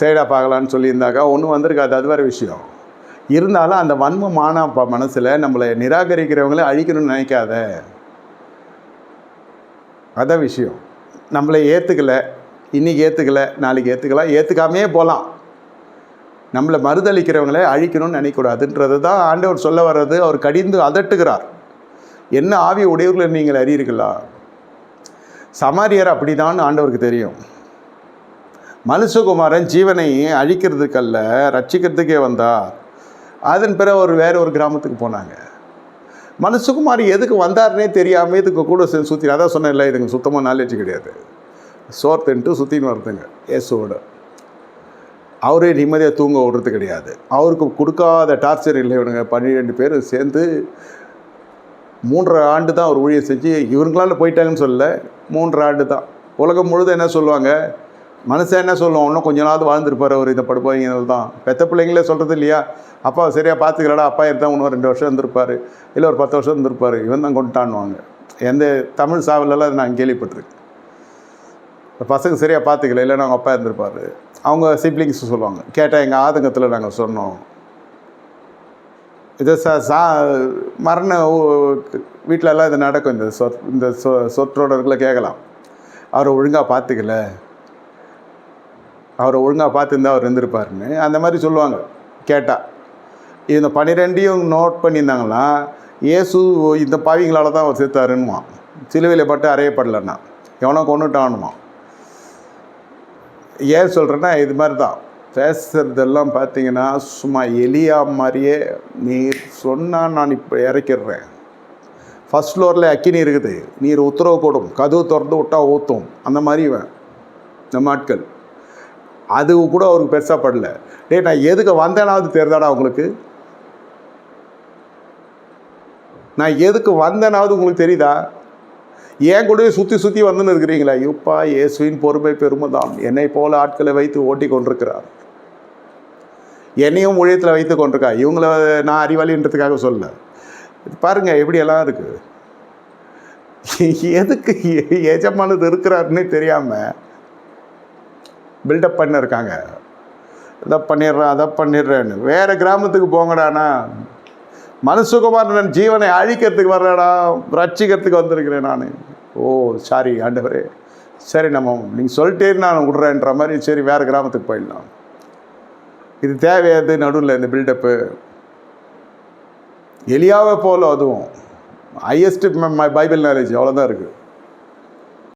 சைடாக பார்க்கலான்னு சொல்லியிருந்தாக்கா ஒன்றும் வந்திருக்காது அது வேறு விஷயம். இருந்தாலும் அந்த வன்மமான மானா மனசில் நம்மளை நிராகரிக்கிறவங்களை அழிக்கணும்னு நினைக்காத. அதான் விஷயம். நம்மளை ஏற்றுக்கல இன்றைக்கி ஏற்றுக்கல நாளைக்கு ஏற்றுக்கலாம் ஏற்றுக்காமையே போகலாம் நம்மளை மறுதளிக்கிறவங்கள அழிக்கணும்னு நினைக்கக்கூடாதுன்றது தான் ஆண்டவர் சொல்ல வர்றது. அவர் கடிந்து அதட்டுகிறார். என்ன ஆவி உடையவர்களை நீங்கள் அறியீர்களா? சமாரியர் அப்படிதான் ஆண்டவருக்கு தெரியும். மனுஷகுமாரன் ஜீவனை அழிக்கிறதுக்கல்ல ரட்சிக்கிறதுக்கே வந்தார். அதன் பிறகு அவர் வேறு ஒரு கிராமத்துக்கு போனாங்க. மனுஷகுமாரி எதுக்கு வந்தார்னே தெரியாமல் இதுக்கு கூட சேர்ந்து சுற்றி அதான் சொன்னேன்ல இதுங்க சுத்தமாக நாலேஜ் கிடையாது. சோர் தின்ட்டு சுற்றின்னு வருதுங்க இயேசுவோட. அவரே நிம்மதியாக தூங்க விடுறது கிடையாது. அவருக்கு கொடுக்காத டார்ச்சர் இல்லை இவனுங்க பன்னிரெண்டு பேரும் சேர்ந்து மூன்றரை ஆண்டு தான் அவர் ஊழியை செஞ்சு இவங்களால போயிட்டாங்கன்னு சொல்லலை மூன்றரை ஆண்டு தான். உலகம் முழுதும் என்ன சொல்லுவாங்க? மனுஷன் என்ன சொல்லுவோம் இன்னும் கொஞ்ச நாள் வாழ்ந்துருப்பார் அவர் இதை படுப்பாங்க தான். பெத்த பிள்ளைங்களே சொல்கிறது இல்லையா? அப்பா சரியாக பார்த்துக்கலடா அப்பா இருந்தால் இன்னும் ரெண்டு வருஷம் இருந்திருப்பார். இல்லை ஒரு பத்து வருஷம் இருந்திருப்பார். இவன் தான் கொண்டுட்டான்னுவாங்க. எந்த தமிழ் சாவலெல்லாம் அது நான் கேள்விப்பட்டிருக்கேன். பசங்க சரியாக பார்த்துக்கல இல்லைன்னா அவங்க அப்பா இருந்திருப்பார். அவங்க சிப்ளிங்ஸ் சொல்லுவாங்க. கேட்டால் எங்கள் ஆதங்கத்தில் நாங்கள் சொன்னோம். இது ச சா மரண வீட்டிலலாம் இது நடக்கும். இந்த சொ இந்த சொ சொற்றோடர்களை கேட்கலாம் அவரை ஒழுங்காக பார்த்துக்கல அவரை ஒழுங்காக பார்த்துருந்தா அவர் இருந்திருப்பாருன்னு அந்த மாதிரி சொல்லுவாங்க கேட்டால் இந்த பன்னிரெண்டையும் நோட் பண்ணியிருந்தாங்கன்னா இயேசு இந்த பாவிங்களால தான் அவர் சேர்த்தாருன்னுவான் சிலுவையில் பட்டு அறையப்படலைன்னா. எவனோ கொண்டுட்டானுமா ஏன் சொல்கிறேன்னா இது மாதிரி தான் பேசுகிறதெல்லாம் பார்த்தீங்கன்னா சும்மா எலியா மாதிரியே நீர் சொன்னால் நான் இப்போ இறக்கிடுறேன். ஃபஸ்ட் ஃப்ளோரில் அக்கினி இருக்குது. நீர் உத்தரவு போடும். கதவு திறந்து விட்டா ஊற்றும் அந்த மாதிரி இவன். நம்ம ஆட்கள். அது கூட அவருக்கு பெருசாக படல. டேய் நான் எதுக்கு வந்தேனாவது தெரிதாடா உங்களுக்கு? நான் எதுக்கு வந்தேனாவது உங்களுக்கு தெரியுதா? ஏன் கூடவே சுற்றி சுற்றி வந்துன்னு இருக்கிறீங்களா. யூப்பா இயேசுவின் பொறுமை பெருமைதான். என்னை போல ஆட்களை வைத்து ஓட்டி கொண்டிருக்கிறார். என்னையும் ஊழியத்தில் வைத்து கொண்டிருக்கா? இவங்கள நான் அறிவாளின்றதுக்காக சொல்ல பாருங்க எப்படியெல்லாம் இருக்குது எதுக்கு எஜமானது இருக்கிறாருன்னு தெரியாமல் பில்டப் பண்ணிருக்காங்க. இதை பண்ணிடுறேன் அதை பண்ணிடுறேன்னு. வேறு கிராமத்துக்கு போங்கடாண்ணா. மனுசுகுமாரன் ஜீவனை அழிக்கிறதுக்கு வர்றடா. ரட்சிக்கிறதுக்கு வந்திருக்கிறேன் நான். ஓ சாரி ஆண்டவரே. சரி நம்ம நீங்கள் சொல்லிட்டே நான் விட்றேன்ற மாதிரி சரி வேறு கிராமத்துக்கு போயிடலாம். இது தேவையாது நடுவில் இந்த பில்டப்பு எலியாவை போல அதுவும். ஹையஸ்ட் பைபிள் நாலேஜ் அவ்வளோதான் இருக்குது